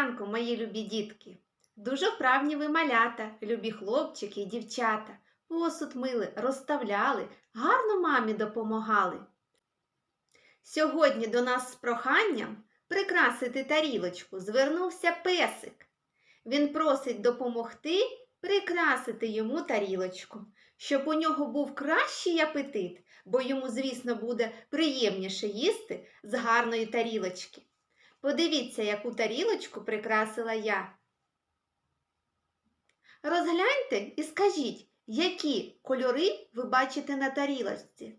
ранку, мої любі дітки! Дуже вправні ви малята, любі хлопчики і дівчата. Посуд мили, розставляли, гарно мамі допомагали. Сьогодні до нас з проханням прикрасити тарілочку звернувся песик. Він просить допомогти прикрасити йому тарілочку, щоб у нього був кращий апетит, бо йому, звісно, буде приємніше їсти з гарної тарілочки. Подивіться, яку тарілочку прикрасила я. Розгляньте і скажіть, які кольори ви бачите на тарілочці.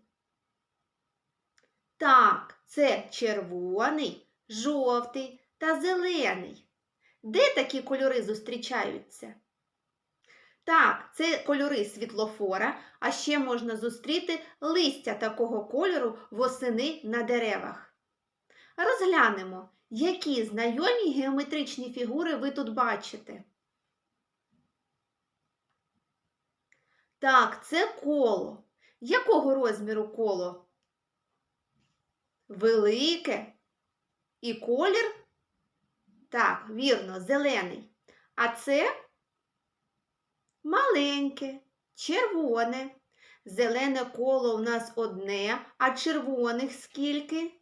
Так, це червоний, жовтий та зелений. Де такі кольори зустрічаються? Так, це кольори світлофора, а ще можна зустріти листя такого кольору восени на деревах. Розглянемо, які знайомі геометричні фігури ви тут бачите. Так, це коло. Якого розміру коло? Велике. І колір? Так, вірно, зелений. А це маленьке, червоне. Зелене коло у нас одне, а червоних скільки?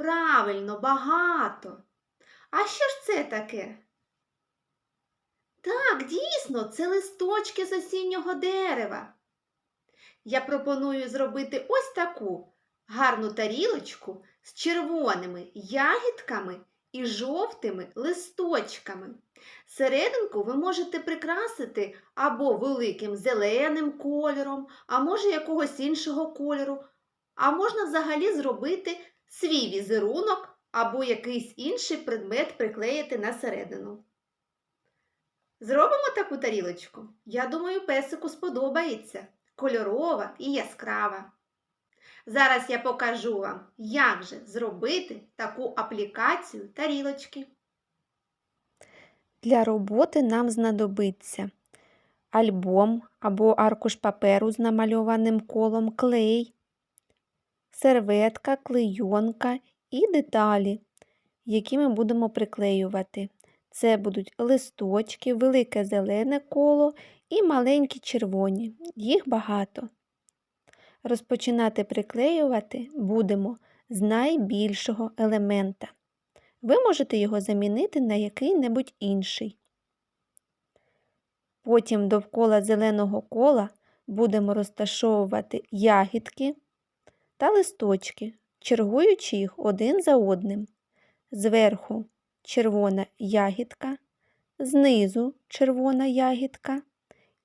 Правильно, багато. А що ж це таке? Так, дійсно, це листочки з осіннього дерева. Я пропоную зробити ось таку гарну тарілочку з червоними ягідками і жовтими листочками. Серединку ви можете прикрасити або великим зеленим кольором, а може якогось іншого кольору, а можна взагалі зробити свій візерунок або якийсь інший предмет приклеїти на середину. Зробимо таку тарілочку? Я думаю, песику сподобається. Кольорова і яскрава. Зараз я покажу вам, як же зробити таку аплікацію тарілочки. Для роботи нам знадобиться альбом або аркуш паперу з намальованим колом клей, серветка, клейонка і деталі, які ми будемо приклеювати. Це будуть листочки, велике зелене коло і маленькі червоні. Їх багато. Розпочинати приклеювати будемо з найбільшого елемента. Ви можете його замінити на який-небудь інший. Потім довкола зеленого кола будемо розташовувати ягідки та листочки, чергуючи їх один за одним. Зверху червона ягідка, знизу червона ягідка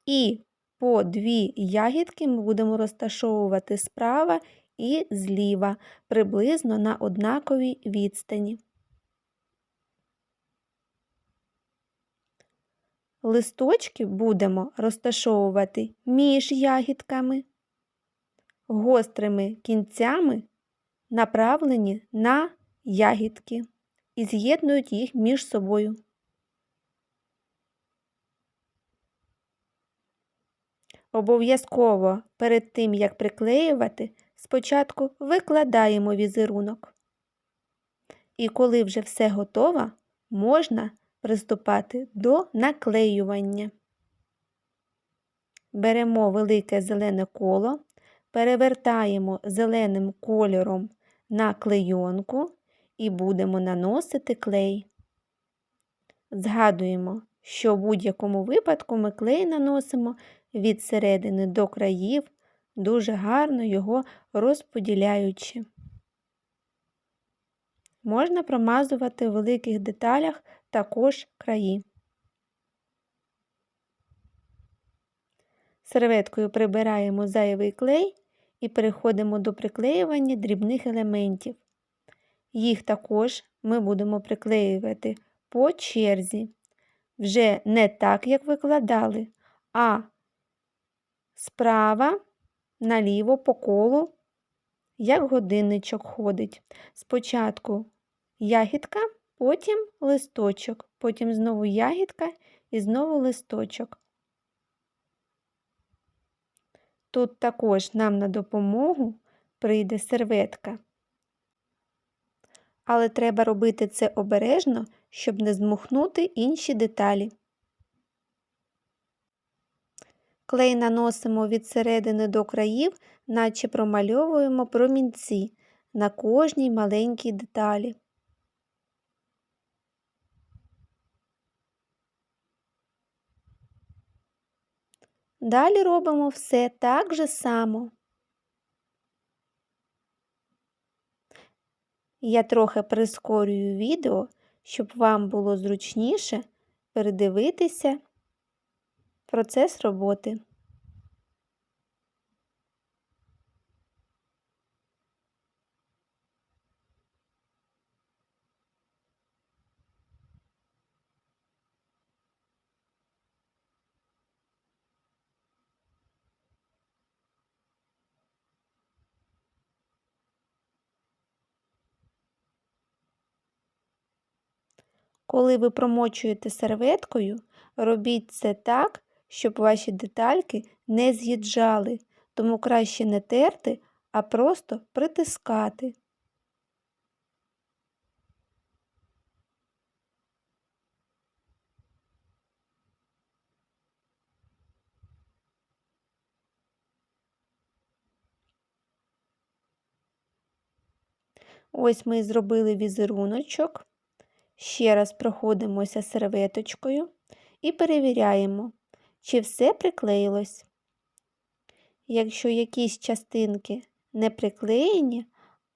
і по дві ягідки ми будемо розташовувати справа і зліва приблизно на однаковій відстані. Листочки будемо розташовувати між ягідками, гострими кінцями направлені на ягідки і з'єднують їх між собою. Обов'язково перед тим, як приклеювати, спочатку викладаємо візерунок. І коли вже все готово, можна приступати до наклеювання. Беремо велике зелене коло, перевертаємо зеленим кольором на клейонку і будемо наносити клей. Згадуємо, що в будь-якому випадку ми клей наносимо від середини до країв, дуже гарно його розподіляючи. Можна промазувати в великих деталях також краї. Серветкою прибираємо зайвий клей і переходимо до приклеювання дрібних елементів. Їх також ми будемо приклеювати по черзі. Вже не так, як викладали, а справа наліво по колу, як годинничок ходить. Спочатку ягідка, потім листочок, потім знову ягідка і знову листочок. Тут також нам на допомогу прийде серветка. але треба робити це обережно, щоб не змухнути інші деталі. Клей наносимо від середини до країв, наче промальовуємо промінці на кожній маленькій деталі. Далі робимо все так же само. Я трохи прискорюю відео, щоб вам було зручніше передивитися процес роботи. Коли ви промочуєте серветкою, робіть це так, щоб ваші детальки не з'їжджали, тому краще не терти, а просто притискати. Ось ми зробили візеруночок. Ще раз проходимося серветочкою і перевіряємо, чи все приклеїлось. Якщо якісь частинки не приклеєні,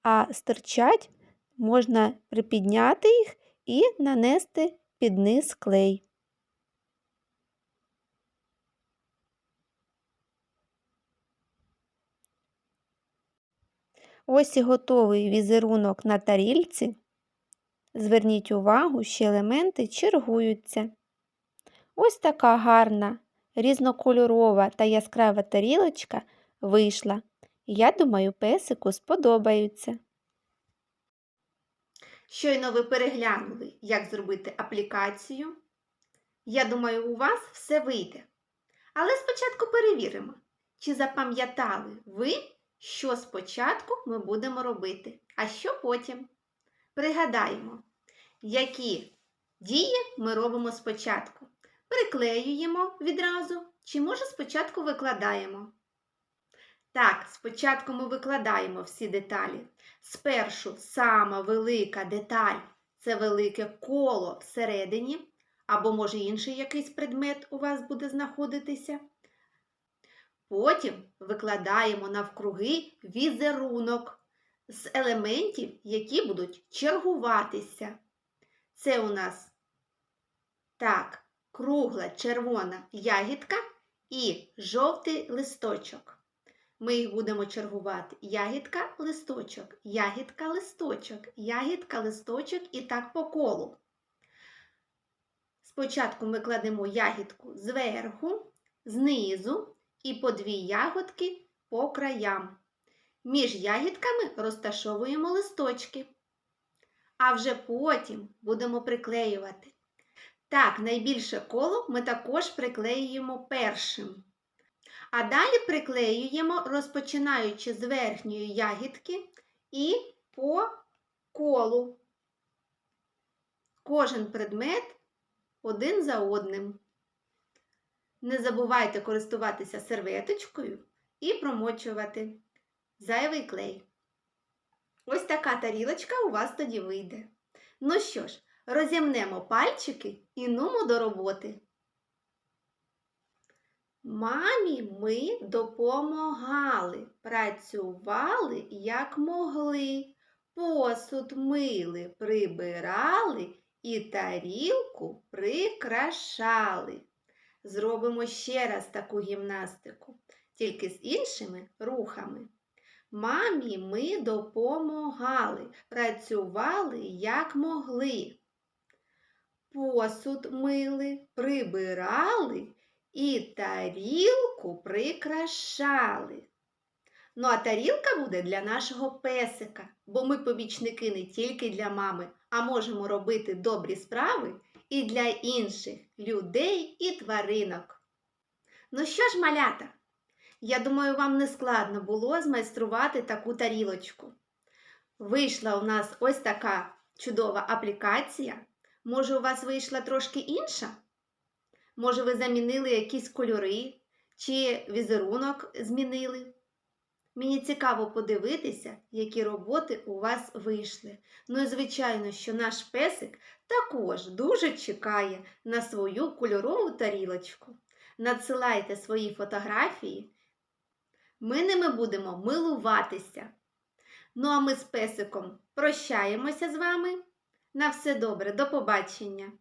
а стирчать, можна припідняти їх і нанести під низ клей. Ось і готовий візерунок на тарільці. Зверніть увагу, що елементи чергуються. Ось така гарна, різнокольорова та яскрава тарілочка вийшла. Я думаю, песику сподобаються. Щойно ви переглянули, як зробити аплікацію. Я думаю, у вас все вийде. Але спочатку перевіримо, чи запам'ятали ви, що спочатку ми будемо робити, а що потім. Пригадаємо, які дії ми робимо спочатку. Приклеюємо відразу, чи може спочатку викладаємо. Так, спочатку ми викладаємо всі деталі. Спершу сама велика деталь це велике коло всередині, або, може, інший якийсь предмет у вас буде знаходитися. Потім викладаємо навкруги візерунок з елементів, які будуть чергуватися. Це у нас так, кругла червона ягідка і жовтий листочок. Ми їх будемо чергувати. Ягідка, листочок, ягідка, листочок, ягідка, листочок і так по колу. Спочатку ми кладемо ягідку зверху, знизу і по дві ягодки по краям. Між ягідками розташовуємо листочки. А вже потім будемо приклеювати. Так, найбільше коло ми також приклеюємо першим. А далі приклеюємо, розпочинаючи з верхньої ягідки і по колу. Кожен предмет один за одним. Не забувайте користуватися серветочкою і промочувати зайвий клей. Ось така тарілочка у вас тоді вийде. Ну що ж, розімнемо пальчики і нумо до роботи. Мамі ми допомагали, працювали, як могли, посуд мили, прибирали і тарілку прикрашали. Зробимо ще раз таку гімнастику, тільки з іншими рухами. Мамі ми допомагали, працювали, як могли. Посуд мили, прибирали і тарілку прикрашали. Ну, а тарілка буде для нашого песика, бо ми помічники не тільки для мами, а можемо робити добрі справи і для інших людей і тваринок. Ну що ж, малята, я думаю, вам не складно було змайструвати таку тарілочку. Вийшла у нас ось така чудова аплікація? Може, у вас вийшла трошки інша? Може, ви замінили якісь кольори чи візерунок змінили? Мені цікаво подивитися, які роботи у вас вийшли. Ну і звичайно, що наш песик також дуже чекає на свою кольорову тарілочку. Надсилайте свої фотографії. Ми ними будемо милуватися. Ну а ми з песиком прощаємося з вами. На все добре, до побачення!